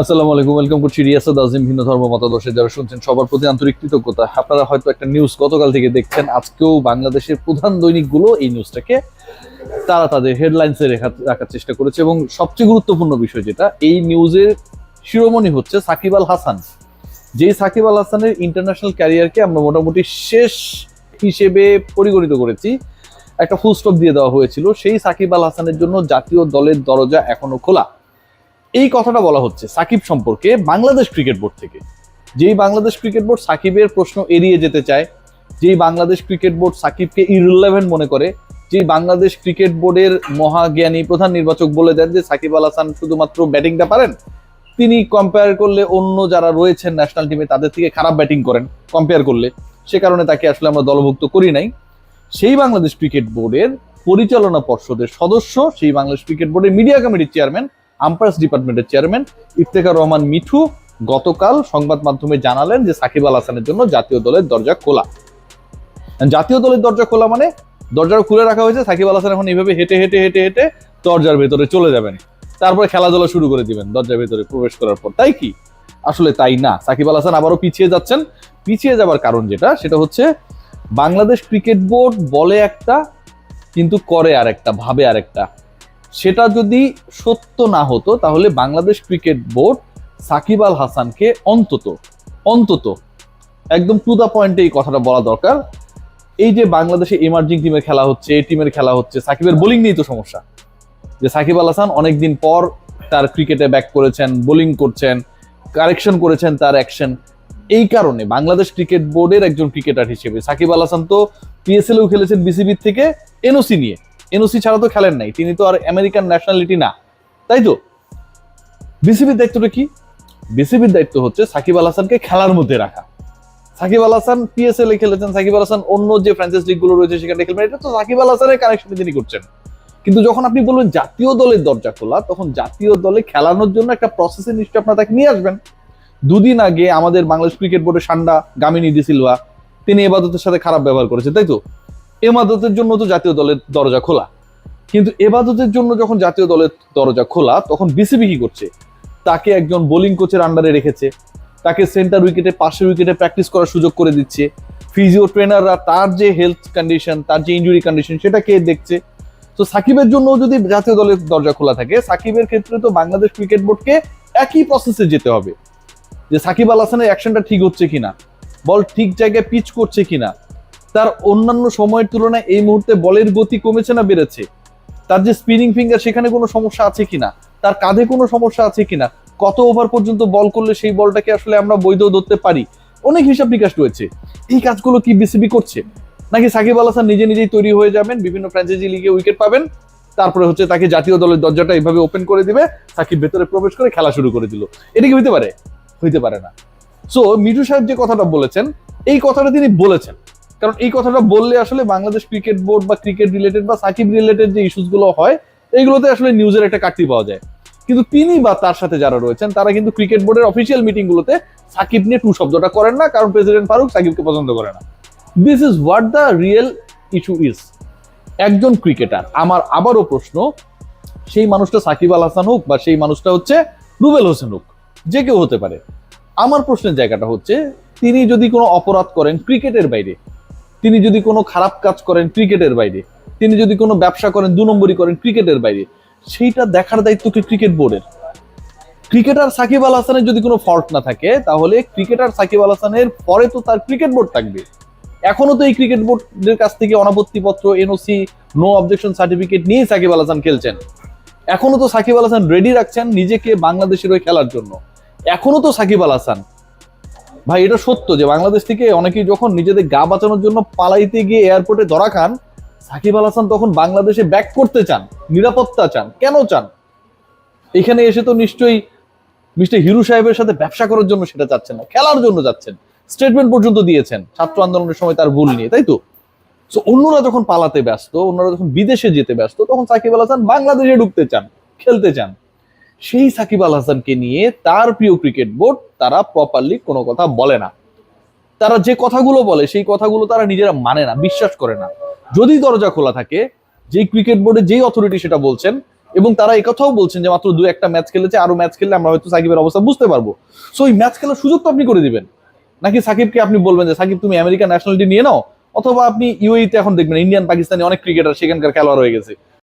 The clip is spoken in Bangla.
আসসালামু আলাইকুম ওয়েলকাম করছি রিয়াসাদ আজিম, ভিন্ন ধর্ম মতাদর্শে। যারা শুনছেন সবার প্রতি আন্তরিক কৃতজ্ঞতা। আপনারা হয়তো একটা নিউজ গতকাল থেকে দেখছেন, আজকেও বাংলাদেশের প্রধান দৈনিকগুলো এই নিউজটাকে তারা তাদের হেডলাইন্সে রাখার চেষ্টা করেছে। এবং সবচেয়ে গুরুত্বপূর্ণ বিষয় যেটা, এই নিউজের শিরোমণি হচ্ছে সাকিব আল হাসান। যেই সাকিব আল হাসানের ইন্টারন্যাশনাল ক্যারিয়ারকে আমরা মোটামুটি শেষ হিসেবে পরিগণিত করেছি, একটা ফুল স্টপ দিয়ে দেওয়া হয়েছিল। সেই সাকিব আল হাসানের জন্য জাতীয় দলের দরজা এখনও খোলা। এই কথাটা বলা হচ্ছে সাকিব সম্পর্কে বাংলাদেশ ক্রিকেট বোর্ড থেকে। যেই বাংলাদেশ ক্রিকেট বোর্ড সাকিবের প্রশ্ন এড়িয়ে যেতে চায়, যেই বাংলাদেশ ক্রিকেট বোর্ড সাকিবকে ইররিলেভেন্ট মনে করে, যেই বাংলাদেশ ক্রিকেট বোর্ডের মহাজ্ঞানী প্রধান নির্বাচক বলে দেন যে সাকিব আল হাসান শুধুমাত্র ব্যাটিংটা পারেন, তিনি কম্পেয়ার করলে অন্য যারা রয়েছেন ন্যাশনাল টিমে তাদের থেকে খারাপ ব্যাটিং করেন কম্পেয়ার করলে। সে কারণে তাকে আসলে আমরা দলভুক্ত করি নাই। সেই বাংলাদেশ ক্রিকেট বোর্ডের পরিচালনা পর্ষদের সদস্য, সেই বাংলাদেশ ক্রিকেট বোর্ডের মিডিয়া কমিটির চেয়ারম্যান আম্পায়ার্স ডিপার্টমেন্টের চেয়ারম্যান ইফতেখার রহমান মিঠু গতকাল সংবাদ মাধ্যমে জানালেন যে সাকিব আল হাসানের জন্য জাতীয় দলের দরজা খোলা। জাতীয় দলের দরজা খোলা মানে দরজাটা খুলে রাখা হয়েছে, সাকিব আল হাসান এখন এইভাবে হেঁটে হেঁটে হেঁটে হেঁটে দরজার ভেতরে চলে যাবেন। তারপরে খেলাধুলা শুরু করে দিবেন দরজার ভেতরে প্রবেশ করার পর। তাই কি? আসলে তাই না। সাকিব আল হাসান আবারও পিছিয়ে যাচ্ছেন। পিছিয়ে যাবার কারণ যেটা, সেটা হচ্ছে বাংলাদেশ ক্রিকেট বোর্ড বলে একটা, কিন্তু করে আরেকটা, ভাবে আরেকটা। সেটা যদি সত্য না হতো, তাহলে বাংলাদেশ ক্রিকেট বোর্ড সাকিব আল হাসানকে অন্তত অন্তত একদম টু দা পয়েন্টে এই কথাটা বলা দরকার। এই যে বাংলাদেশে এমার্জিং টিমের খেলা হচ্ছে, এই টিমের খেলা হচ্ছে, সাকিবের বোলিং নিয়েই তো সমস্যা। যে সাকিব আল হাসান অনেকদিন পর তার ক্রিকেটে ব্যাক করেছেন বোলিং করছেন কারেকশন করেছেন তার অ্যাকশন এই কারণে বাংলাদেশ ক্রিকেট বোর্ডের একজন ক্রিকেটার হিসেবে সাকিব আল হাসান তো পিএসএলও খেলেছেন বিসিবির থেকে এনওসি নিয়ে। এনওসি ছাড়া তো খেলেন নাই। তিনি তো আর আমেরিকান ন্যাশনালিটি না। তাই তো? বিসিবির দায়িত্বটা কি? বিসিবির দায়িত্ব হচ্ছে সাকিব আল হাসানকে খেলার মধ্যে রাখা। সাকিব আল হাসান পিএসএল এ খেলেছেন, সাকিব আল হাসান অন্য যে ফ্র্যাঞ্চাইজ লিগগুলো রয়েছে সেখানে খেলবেন, এটা তো সাকিব আল হাসানের কানেকশনে তিনি করছেন। কিন্তু যখন আপনি বলবেন জাতীয় দলের দরজা খোলা, তখন জাতীয় দলে খেলানোর জন্য একটা প্রসেসে নিশ্চয় আপনার তাকে নিয়ে আসবেন। দুদিন আগে আমাদের বাংলাদেশ ক্রিকেট বোর্ডের সান্ডা গামিনী ডি সিলভা, তিনি এবাদতের সাথে খারাপ ব্যবহার করেছে তাই তো? এবাদতের জন্য তো জাতীয় দলের দরজা খোলা। কিন্তু এবাদতের জন্য যখন জাতীয় দলের দরজা খোলা, তখন বিসিবি কি করছে? তাকে একজন বোলিং কোচের আন্ডারে রেখেছে। তাকে সেন্টার উইকেটে পাশের উইকেটে প্র্যাকটিস করার সুযোগ করে দিচ্ছে। ফিজিও ট্রেনাররা তার যে হেলথ কন্ডিশন তার যে ইঞ্জুরি কন্ডিশন সেটা কে দেখছে? তো সাকিবের জন্য যদি জাতীয় দলের দরজা খোলা থাকে, সাকিবের ক্ষেত্রে তো বাংলাদেশ ক্রিকেট বোর্ডকে একই প্রসেসে যেতে হবে। যে সাকিব আল হাসানের অ্যাকশনটা ঠিক হচ্ছে কিনা বল ঠিক জায়গায় পিচ করছে কিনা তার অন্যান্য সময়ের তুলনায় এই মুহূর্তে বলের গতি কমেছে না বেড়েছে? তার যে স্পিনিং ফিঙ্গার সেখানে কোনো সমস্যা আছে কিনা? তার কাঁধে কোনো সমস্যা আছে কিনা? কত ওভার পর্যন্ত বল করলে সেই বলটাকে আসলে আমরা বৈধ ধরতে পারি? অনেক হিসাব নিকাশ রয়েছে। এই কাজগুলো কি বিসিবি করছে? নাকি সাকিব আল হাসান নিজে নিজেই তৈরি হয়ে যাবেন, বিভিন্ন ফ্র্যাঞ্চাইজি লিগে উইকেট পাবেন, তারপরে হচ্ছে তাকে জাতীয় দলের দরজাটা এইভাবে ওপেন করে দিবে, সাকিব ভেতরে প্রবেশ করে খেলা শুরু করে দিল। এটা কি হইতে পারে? হইতে পারে না। সো মিঠু সাহেব যে কথাটা বলেছেন, এই কথাটা তিনি বলেছেন। কারণ এই কথাটা বললে আসলে বাংলাদেশ ক্রিকেট বোর্ড বা ক্রিকেট রিলেটেড বা সাকিব রিলেটেড যে ইস্যুসগুলো হয়, এইগুলোতে আসলে নিউজের একটা কাটতি পাওয়া যায়। কিন্তু তিনি বা তার সাথে যারা রয়েছেন, তারা কিন্তু ক্রিকেট বোর্ডের অফিসিয়াল মিটিং গুলোতে সাকিব নিয়ে টু শব্দটা করেন না, কারণ প্রেসিডেন্ট ফারুক সাকিবকে পছন্দ করে না। This is what the real issue is একজন ক্রিকেটার আমার আবারও প্রশ্ন, সেই মানুষটা সাকিব আল হাসান হোক বা সেই মানুষটা হচ্ছে রুবেল হোসেন হোক, যে কেউ হতে পারে। আমার প্রশ্নের জায়গাটা হচ্ছে, তিনি যদি কোনো অপরাধ করেন ক্রিকেটের বাইরে তিনি যদি কোনো খারাপ কাজ করেন ক্রিকেটের বাইরে, তিনি যদি কোনো ব্যবসা করেন দু নম্বরই করেন ক্রিকেটের বাইরে, সেইটা দেখার দায়িত্ব কি ক্রিকেট বোর্ডের? ক্রিকেটার সাকিব আল হাসানের যদি কোনো ফল্ট না থাকে, তাহলে ক্রিকেটার সাকিব আল হাসানের পরে তো তার ক্রিকেট বোর্ড থাকবে। এখনও তো এই ক্রিকেট বোর্ডের কাছ থেকে অনাপত্তি পত্র এনওসি নো অবজেকশন সার্টিফিকেট নিয়ে সাকিব আল হাসান খেলছেন। এখনও তো সাকিব আল হাসান রেডি রাখছেন নিজেকে বাংলাদেশের হয়ে খেলার জন্য। এখনও তো সাকিব আল হাসান ভাই এটা সত্য যে বাংলাদেশ থেকে অনেকেই যখন নিজেদের গা বাঁচানোর জন্য পালাইতে গিয়ে এয়ারপোর্টে ধরা খান সাকিব আল হাসান তখন বাংলাদেশে ব্যাক করতে চান নিরাপত্তা চান কেন চান? এখানে এসে তো নিশ্চয়ই মিস্টার হিরু সাহেবের সাথে ব্যবসা করার জন্য সেটা চাচ্ছেন না খেলার জন্য যাচ্ছেন স্টেটমেন্ট পর্যন্ত দিয়েছেন ছাত্র আন্দোলনের সময় তার ভুল নিয়ে তাই তো? So, অন্যরা যখন পালাতে ব্যস্ত অন্যরা যখন বিদেশে যেতে ব্যস্ত তখন সাকিব আল হাসান বাংলাদেশে ঢুকতে চান খেলতে চান। সেই সাকিব আল হাসানকে নিয়ে তার প্রিয় ক্রিকেট বোর্ড তারা প্রপারলি কোনো কথা বলে না। তারা যে কথাগুলো বলে, সেই কথাগুলো তারা নিজেরা মানে না, বিশ্বাস করে না। যদি দরজা খোলা থাকে যেই ক্রিকেট বোর্ডে যেই অথরিটি সেটা বলছেন এবং তারা একথাও বলছেন যে মাত্র দু একটা ম্যাচ খেলেছে, আরও ম্যাচ খেললে আমরা হয়তো সাকিবের অবস্থা বুঝতে পারব। সো এই ম্যাচ খেলার সুযোগ তো আপনি করে দিবেন। নাকি সাকিবকে আপনি বলবেন যে, সাকিব, তুমি আমেরিকান ন্যাশনালিটি নিয়ে নাও? অথবা আপনি ইউএইতে এখন দেখবেন, ইন্ডিয়ান, পাকিস্তানি অনেক ক্রিকেটার সেখানকার খেলোয়াড় হয়ে গেছে।